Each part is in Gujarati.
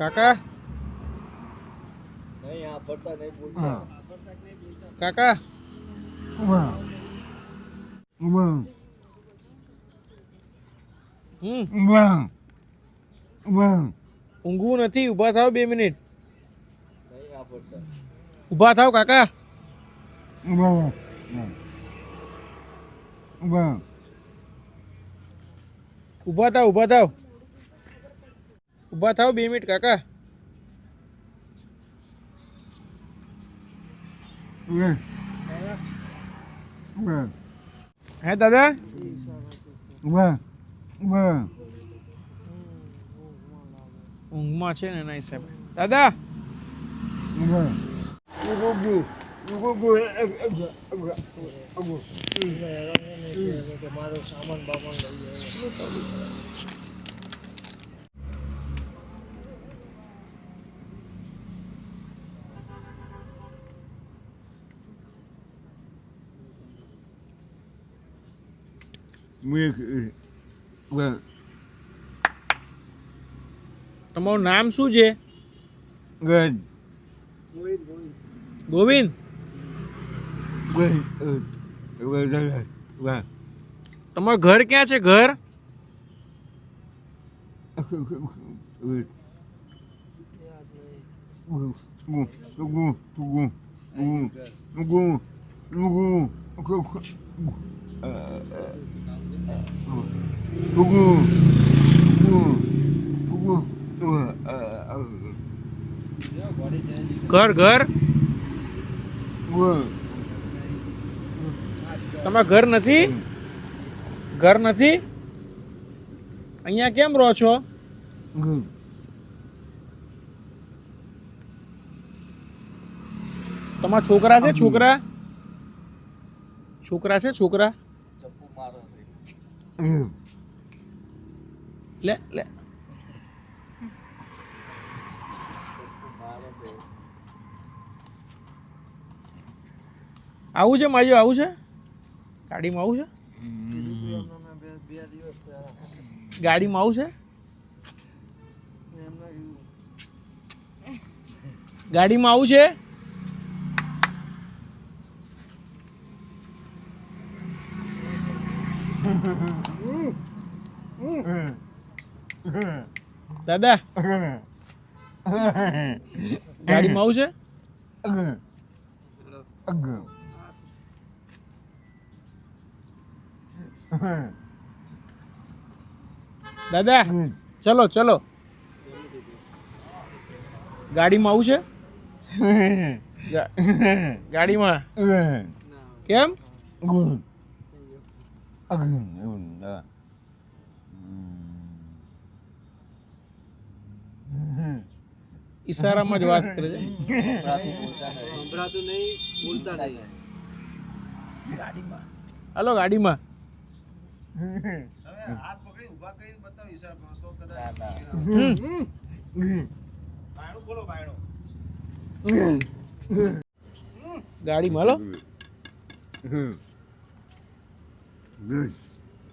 કાકા? કાકા? ઊંઘવું નથી ઊભા થાવ બે મિનિટ. ઊભા થાવ કાકા. ઊભા થાવ ઊભા થાવ ઊભા થાવ બે મિનિટ કાકા. હે દાદા? ઊંઘમાં છે ને નહીં સાહેબ. દાદા? મારો સામાન બામાન લઈ આવ્યો ઊભા તમારું નામ શું છે? ગજ ગોવિંદ તમારું ઘર ક્યાં છે ઘર? ઘર ઘર? તમારા ઘર નથી? ઘર નથી? અહીંયા કેમ રહો છો? તમારા છોકરા છે છોકરા? છોકરા છે છોકરા? લે લે. આવું છે માજો આવું છે? ગાડીમાં આવું છે? ગાડીમાં આવું છે? ગાડીમાં આવું છે? દાદા. ગાડીમાં આવશે દાદા ચલો ચલો. ગાડીમાં આવશે ગાડીમાં? કેમ? ઈશારામાં જ વાત કરે છે. નહીં બોલતા નહીં ગાડીમાં હાલો, ગાડીમાં. ના ના હમ. ગાડીમાં, હલો.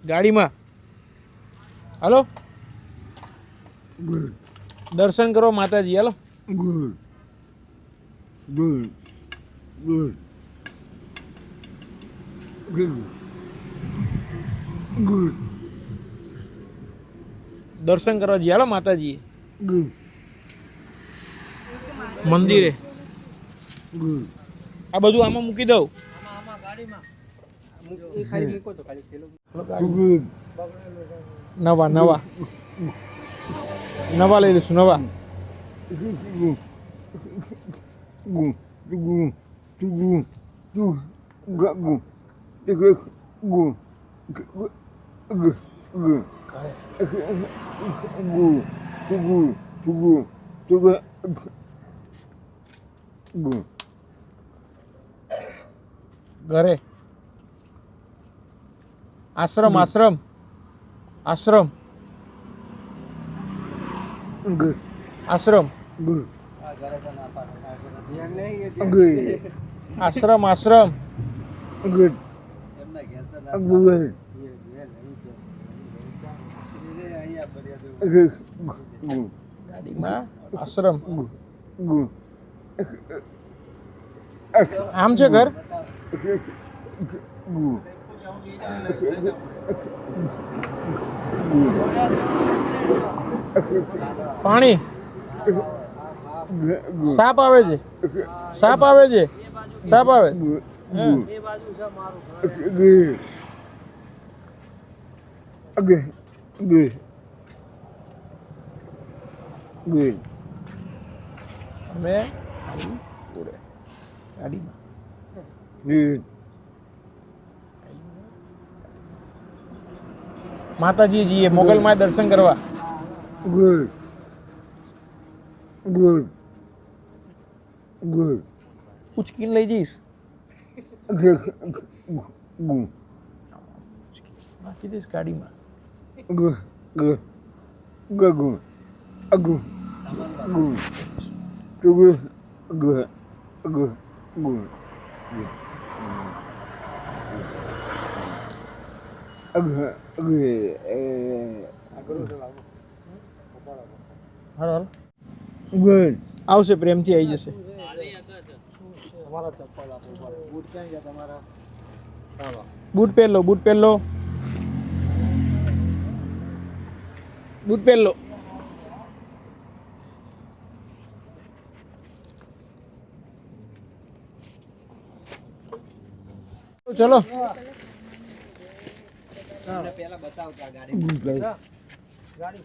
ગાડીમાં. હાલો. દર્શન કરો માતાજી હાલો. ગુડ. ગુડ. ગુડ. ગુડ. દર્શન કરવા જઈએ હાલો માતાજી. મંદિરે. આ બધું આમાં મૂકી દઉં. નવા નવા. નવા લઈ લઈશું નવા ઘરે આશ્રમ આશ્રમ આશ્રમ G. Asram. G. G. Asram, asram. G. G. ગાડીમાં આશ્રમ આમ છે ઘર ગુડ પાણી? સાપ આવે છે? સાપ આવે છે? સાપ આવે? તમે? ગાડીમાં માતાજીજીએ મોગલમાં દર્શન કરવા. ગુડ ગુડ ગુડ ઉચકીને લઈ જઈશ ગુડ બાકી દઈશ ગાડીમાં ગુ ગુ ગગુ અગુ ગુ ટુગુ ગુ ગુ ગુ અગુ અગુ હાલો ગુડ આવશે પ્રેમથી આવી જશે. બૂટ પહેરલો બૂટ પહેરલો બૂટ પહેરલો ચલો. પહેલા બતાવતા ગાડી. ગાડી.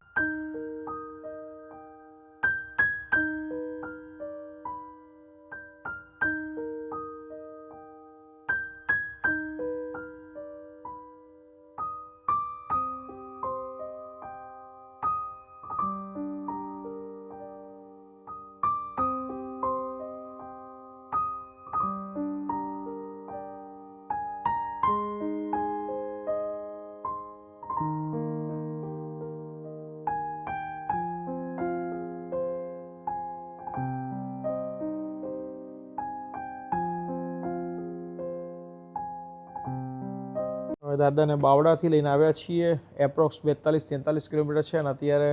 દાદાને બાવડાથી લઈને આવ્યા છીએ. એપ્રોક્સ બેતાલીસ તેતાલીસ કિલોમીટર છે અને અત્યારે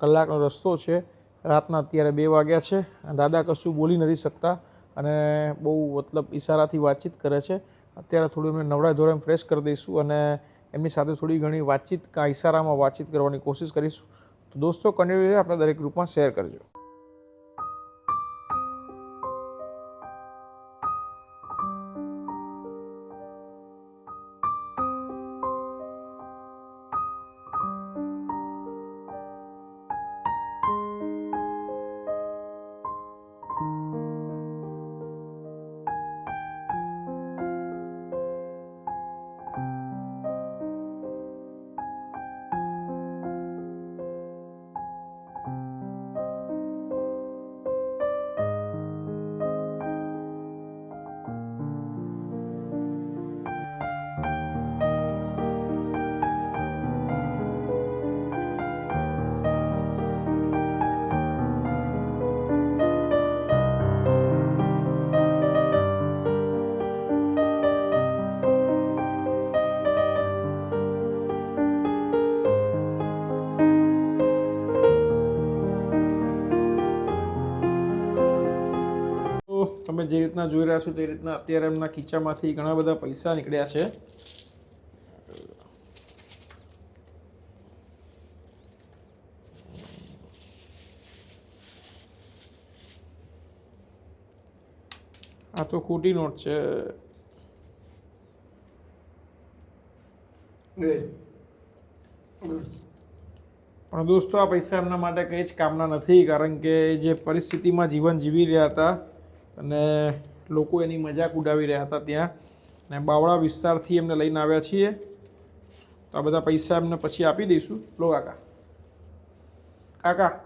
કલાકનો રસ્તો છે. રાતના અત્યારે બે વાગ્યા છે. દાદા કશું બોલી નથી શકતા અને બહુ મતલબ ઈશારાથી વાતચીત કરે છે. અત્યારે થોડું એમને નવડા ધોરણ ફ્રેશ કરી દઈશું અને એમની સાથે થોડી ઘણી વાતચીત, કાં ઈશારામાં વાતચીત કરવાની કોશિશ કરીશું. તો દોસ્તો કન્ટિન્યુ આપણા દરેક ગ્રુપમાં શેર કરજો. તમે જે રીતના જોઈ રહ્યા છો તે રીતના અત્યારે એમના ખીચામાંથી ઘણા બધા પૈસા નીકળ્યા છે. આ તો ખોટી નોટ છે. પણ દોસ્તો આ પૈસા એમના માટે કંઈ જ કામના નથી કારણ કે જે પરિસ્થિતિમાં જીવન જીવી રહ્યા હતા અને લોકો એની મજાક ઉડાવી રહ્યા હતા ત્યાં. અને બાવળા વિસ્તારથી એમને લઈને આવ્યા છીએ. તો આ બધા પૈસા એમને પછી આપી દઈશું. લો કાકા. કાકા.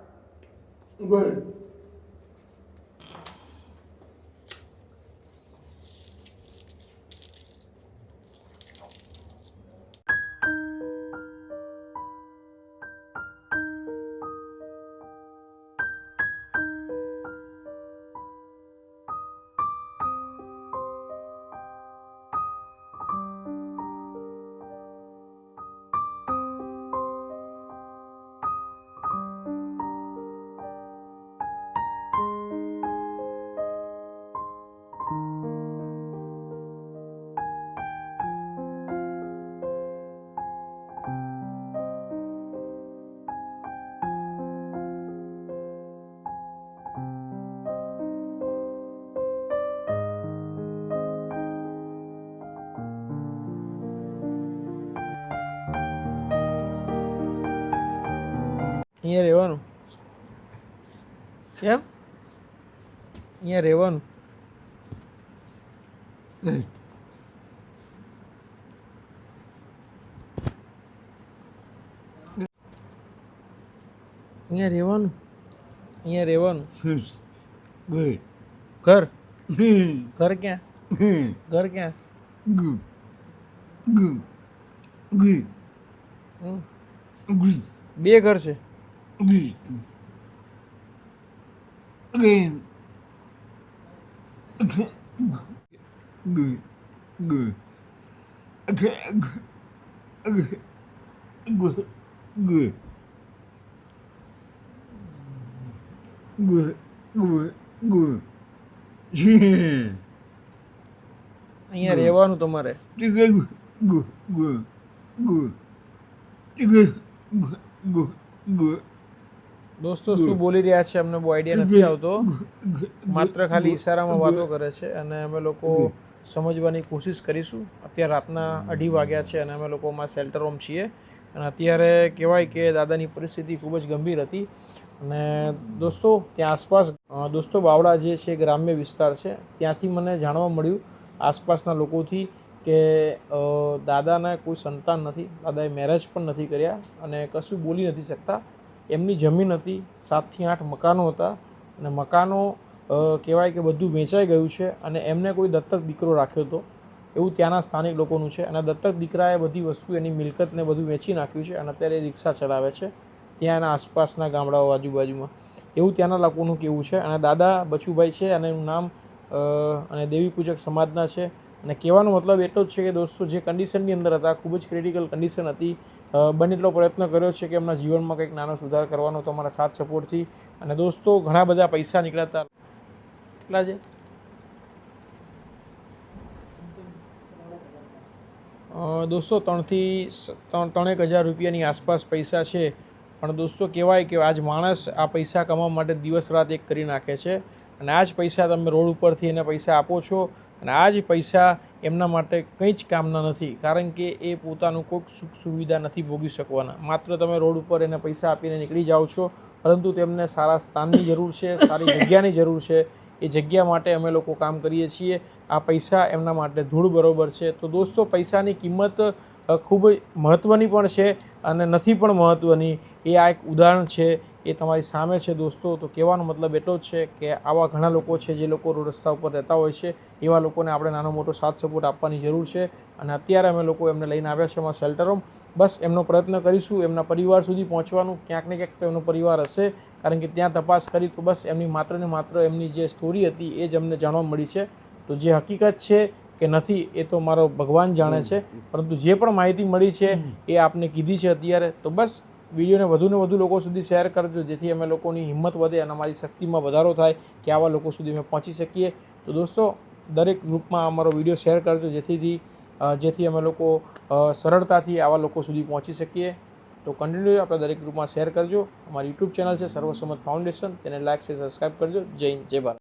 અહીંયા રહેવાનું. કેમ? અહીંયા રહેવાનું. અહીંયા રહેવાનું. અહીંયા રહેવાનું. ગુડ ઘર. ઘર ક્યાં? ઘર ક્યાં? Good good good. Good. બે ઘર છે. Good. Again. Good. Good. Okay. Good. Good. Good. Good. Good. Good. Yeah. અહીંયા રહેવાનું તમારે Good. Good. Good. Good. Good. Good. દોસ્તો, શું બોલી રહ્યા છે? અમને બહુ આઈડિયા નથી આવતો. માત્ર ખાલી ઈશારામાં વાતો કરે છે અને અમે લોકો સમજવાની કોશિશ કરીશું. અત્યારે રાતના અઢી વાગ્યા છે અને અમે લોકોમાં શેલ્ટર હોમ છીએ. અને અત્યારે કહેવાય કે દાદાની પરિસ્થિતિ ખૂબ જ ગંભીર હતી. અને દોસ્તો, ત્યાં આસપાસ દોસ્તો બાવડા જે છે ગ્રામ્ય વિસ્તાર છે, ત્યાંથી મને જાણવા મળ્યું આસપાસના લોકોથી કે દાદાને કોઈ સંતાન નથી. દાદાએ મેરેજ પણ નથી કર્યા અને કશું બોલી નથી શકતા. એમની જમીન હતી, સાતથી આઠ મકાનો હતા અને મકાનો કહેવાય કે બધું વેચાઈ ગયું છે અને એમને કોઈ દત્તક દીકરો રાખ્યો હતો. એવું ત્યાંના સ્થાનિક લોકોનું છે અને દત્તક દીકરાએ બધી વસ્તુ એની મિલકતને બધું વેચી નાખ્યું છે અને અત્યારે રિક્ષા ચલાવે છે ત્યાંના આસપાસના ગામડાઓ આજુબાજુમાં. એવું ત્યાંના લોકોનું કેવું છે અને દાદા બચુભાઈ છે અને એનું નામ અને દેવી પૂજક સમાજના છે. અને કહેવાનો મતલબ એટલો જ છે કે દોસ્તો, જે કન્ડિશનની અંદર હતા, ખૂબ જ ક્રિટિકલ કન્ડિશન હતી. બને એટલો પ્રયત્ન કર્યો છે કે એમના જીવનમાં કંઈક નાનો સુધાર કરવાનો તમારા સાથ સપોર્ટથી અને દોસ્તો, ઘણા બધા પૈસા નીકળ્યા કેટલા છે? દોસ્તો, ત્રણથી ત્રણેક હજાર રૂપિયાની આસપાસ પૈસા છે. પણ દોસ્તો, કહેવાય કે આજ માણસ આ પૈસા કમાવા માટે દિવસ રાત એક કરી નાખે છે. અને આ જ પૈસા તમે રોડ ઉપરથી એને પૈસા આપો છો. અને આ જ પૈસા એમના માટે કંઈ જ કામના નથી, કારણ કે એ પોતાનું કોઈક સુખ સુવિધા નથી ભોગી શકવાના. માત્ર તમે રોડ ઉપર એને પૈસા આપીને નીકળી જાઓ છો, પરંતુ તેમને સારા સ્થાનની જરૂર છે, સારી જગ્યાની જરૂર છે. એ જગ્યા માટે અમે લોકો કામ કરીએ છીએ. આ પૈસા એમના માટે ધૂળ બરોબર છે. તો દોસ્તો, પૈસાની કિંમત ખૂબ જ મહત્ત્વની પણ છે અને નથી પણ મહત્ત્વની એ આ એક ઉદાહરણ છે, એ તમારી સામે છે દોસ્તો. તો કહેવાનો મતલબ એટલો જ છે કે આવા ઘણા લોકો છે જે લોકો રસ્તા ઉપર રહેતા હોય છે, એવા લોકોને આપણે નાનો મોટો સાથ સપોર્ટ આપવાની જરૂર છે અને અત્યારે અમે લોકો એમને લઈને આવ્યા છે અમારા શેલ્ટર હોમ બસ એમનો પ્રયત્ન કરીશું, એમના પરિવાર સુધી પહોંચવાનું. ક્યાંક ને ક્યાંક તો એમનો પરિવાર હશે, કારણ કે ત્યાં તપાસ કરી તો બસ એમની માત્ર ને માત્ર એમની જે સ્ટોરી હતી એ જ અમને જાણવા મળી છે. તો જે હકીકત છે કે નથી એ તો મારો ભગવાન જાણે છે. પરંતુ જે પણ માહિતી મળી છે એ આપને કીધી છે અત્યારે. તો બસ વિડીયોને વધુને વધુ લોકો સુધી શેર કરજો જેથી અમે લોકોની હિંમત વધે અને અમારી શક્તિમાં વધારો થાય કે આવા લોકો સુધી અમે પહોંચી શકીએ. તો દોસ્તો દરેક ગ્રુપમાં અમારો વીડિયો શેર કરજો જેથી જેથી અમે લોકો સરળતાથી આવા લોકો સુધી પહોંચી શકીએ. તો કન્ટિન્યુ આપણે દરેક ગ્રુપમાં શેર કરજો. અમારી યુટ્યુબ ચેનલ છે સર્વસંમત ફાઉન્ડેશન. તેને લાઇક છે સબસ્ક્રાઈબ કરજો. જય હિન્દ જય ભારત.